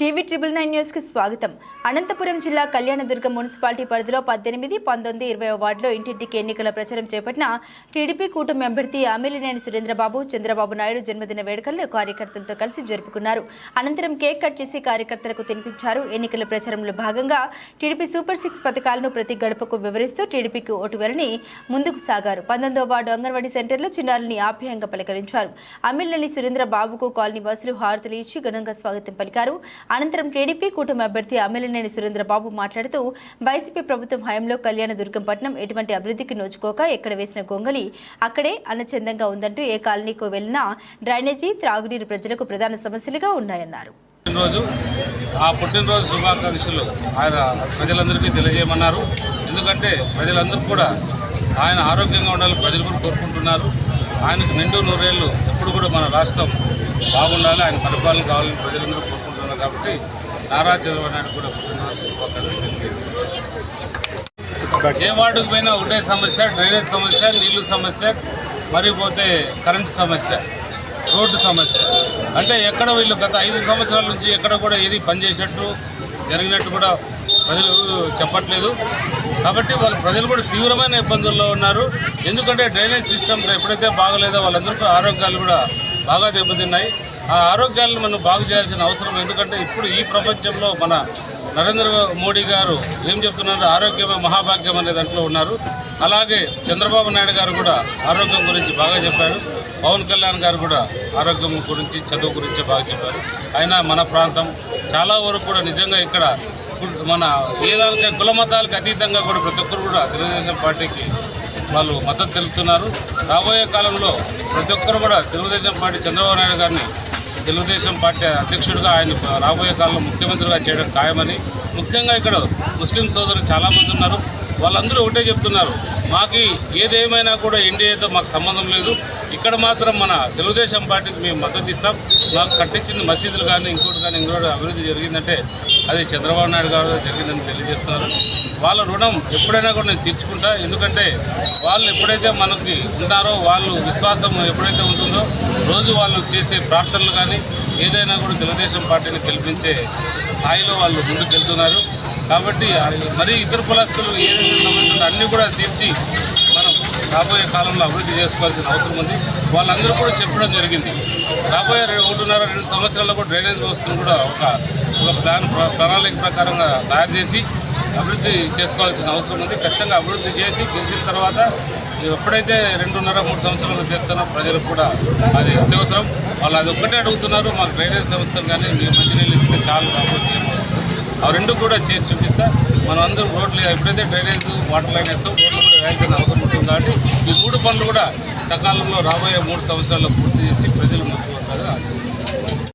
TV triple nine న్యూస్కి స్వాగతం. అనంతపురం జిల్లా కళ్యాణదుర్గం మున్సిపాలిటీ పరిధిలో పద్దెనిమిది పంతొమ్మిది ఇరవై వార్డులో ఇంటింటికి ఎన్నికల ప్రచారం చేపట్టిన టీడీపీ కూటమి అభ్యర్థి అమిలినేని సురేంద్రబాబు చంద్రబాబు నాయుడు జన్మదిన వేడుకలను కార్యకర్తలతో కలిసి జరుపుకున్నారు. అనంతరం కేక్ కట్ చేసి కార్యకర్తలకు తినిపించారు. ఎన్నికల ప్రచారంలో భాగంగా టీడీపీ సూపర్ సిక్స్ పథకాలను ప్రతి గడపకు వివరిస్తూ టీడీపీకి ఓటు ముందుకు సాగారు. పంతొమ్మిదవ వార్డు అంగన్వాడీ సెంటర్లో చిన్నారుల్ని ఆప్యాయంగా పలకరించారు. అమిలినేని సురేంద్రబాబుకు కాలనీ వాసులు హారతలు ఇచ్చి ఘనంగా స్వాగతం పలికారు. అనంతరం టీడీపీ కూటమి అభ్యర్థి అమిలినేని సురేంద్రబాబు మాట్లాడుతూ వైసీపీ ప్రభుత్వం హయాంలో కళ్యాణదుర్గం పట్టణం ఎటువంటి అభివృద్ధికి నోచుకోక ఎక్కడ వేసిన గొంగలి అక్కడే అన్నచందంగా ఉందంటూ ఏ కాలనీకు వెళ్ళినా డ్రైనేజీ త్రాగునీరు ప్రజలకు ప్రధాన సమస్యలుగా ఉన్నాయన్నారు. రోజు ఆ పుట్టినరోజు శుభాకాంక్షలు ఆయన ప్రజలందరికీ తెలియజేయమన్నారు. ఎందుకంటే ప్రజలందరూ కూడా ఆయన ఆరోగ్యంగా ఉండాలని ప్రజలు కూడా కోరుకుంటున్నారు. ఆయనకు నిండు నూరేళ్ళు ఎప్పుడు కూడా మన రాష్ట్రం బాగుండాలి ఆయన పరిపాలన కావాలని ప్రజలందరూ కోరుకుంటున్నారు కాబట్టి నారా చంద్రబాబు నాయుడు కూడా పుట్టినరోజు ఏ వార్డుకు పోయినా ఒకటే సమస్య డ్రైనేజ్ సమస్య నీళ్ళు సమస్య మరిపోతే కరెంటు సమస్య రోడ్డు సమస్య. అంటే ఎక్కడ వీళ్ళు గత ఐదు సంవత్సరాల నుంచి ఎక్కడ కూడా ఏది పనిచేసినట్టు జరిగినట్టు కూడా ప్రజలు చెప్పట్లేదు. కాబట్టి వాళ్ళ ప్రజలు కూడా తీవ్రమైన ఇబ్బందుల్లో ఉన్నారు. ఎందుకంటే డ్రైనేజ్ సిస్టమ్ ఎప్పుడైతే బాగలేదో వాళ్ళందరికీ ఆరోగ్యాలు కూడా బాగా దెబ్బతిన్నాయి. ఆ ఆరోగ్యాలను మనం బాగు చేయాల్సిన అవసరం ఎందుకంటే ఇప్పుడు ఈ ప్రపంచంలో మన నరేంద్ర మోడీ గారు ఏం చెప్తున్నారు ఆరోగ్యమే మహాభాగ్యం అనే దాంట్లో ఉన్నారు. అలాగే చంద్రబాబు నాయుడు గారు కూడా ఆరోగ్యం గురించి బాగా చెప్పారు. పవన్ కళ్యాణ్ గారు కూడా ఆరోగ్యం గురించి చదువు గురించి బాగా చెప్పారు. అయినా మన ప్రాంతం చాలా వరకు కూడా నిజంగా ఇక్కడ మన ఏదానికి కుల మతాలకు అతీతంగా కూడా ప్రతి ఒక్కరు కూడా తెలుగుదేశం పార్టీకి వాళ్ళు మద్దతు తెలుపుతున్నారు. రాబోయే కాలంలో ప్రతి ఒక్కరు కూడా తెలుగుదేశం పార్టీ చంద్రబాబు నాయుడు గారిని తెలుగుదేశం పార్టీ అధ్యక్షుడిగా ఆయన రాబోయే కాలంలో ముఖ్యమంత్రిగా చేయడం ఖాయమని. ముఖ్యంగా ఇక్కడ ముస్లిం సోదరులు చాలామంది ఉన్నారు. వాళ్ళందరూ ఒకటే చెప్తున్నారు మాకు ఏదేమైనా కూడా ఎన్డీఏతో మాకు సంబంధం లేదు. ఇక్కడ మాత్రం మన తెలుగుదేశం పార్టీకి మేము మద్దతు ఇస్తాం. మాకు కట్టించింది మసీదులు కానీ ఇంకోటి కానీ ఇంకోటి అభివృద్ధి జరిగిందంటే అది చంద్రబాబు నాయుడు గారు జరిగిందని తెలియజేస్తున్నారు. వాళ్ళ రుణం ఎప్పుడైనా కూడా నేను తీర్చుకుంటా. ఎందుకంటే వాళ్ళు ఎప్పుడైతే మనకి ఉంటారో వాళ్ళు విశ్వాసం ఎప్పుడైతే ఉంటుందో రోజు వాళ్ళు చేసే ప్రార్థనలు కానీ ఏదైనా కూడా తెలుగుదేశం పార్టీని గెలిపించే స్థాయిలో వాళ్ళు ముందుకు వెళ్తున్నారు కాబట్టి ఆ- మరి ఇతర కులాస్తులు ఏదైతే అన్నీ కూడా తీర్చి మనం రాబోయే కాలంలో అభివృద్ధి చేసుకోవాల్సిన అవసరం ఉంది. వాళ్ళందరూ కూడా చెప్పడం జరిగింది. రాబోయే ఒకటిన్నర రెండు సంవత్సరాల్లో కూడా డ్రైనేజ్ వ్యవస్థను కూడా ఒక ఒక ప్లాన్ ప్ర- ప్రణాళిక ప్రకారంగా తయారు చేసి అభివృద్ధి చేసుకోవాల్సిన అవసరం ఉంది. ఖచ్చితంగా అభివృద్ధి చేసి గెలిచిన తర్వాత ఎప్పుడైతే రెండున్నర మూడు సంవత్సరాలు చేస్తానో ప్రజలకు కూడా అది అత్యవసరం. వాళ్ళు అది ఒక్కటే అడుగుతున్నారు మాకు డ్రైనేజ్ సంస్థలు కానీ మీరు మంచినీళ్ళు ఇస్తే చాలు అభివృద్ధి ఆ రెండు కూడా చేసి చూపిస్తా. మనం అందరూ రోడ్లు ఎప్పుడైతే డ్రైనేజ్ వాటర్ లైన్ వేస్తాం రోడ్లు కూడా వేయాల్సిన అవసరం ఉంటుంది కాబట్టి ఈ మూడు పనులు కూడా సకాలంలో రాబోయే మూడు సంవత్సరాల్లో పూర్తి చేసి ప్రజలు ముందుకు వస్తారని ఆశిస్తున్నాను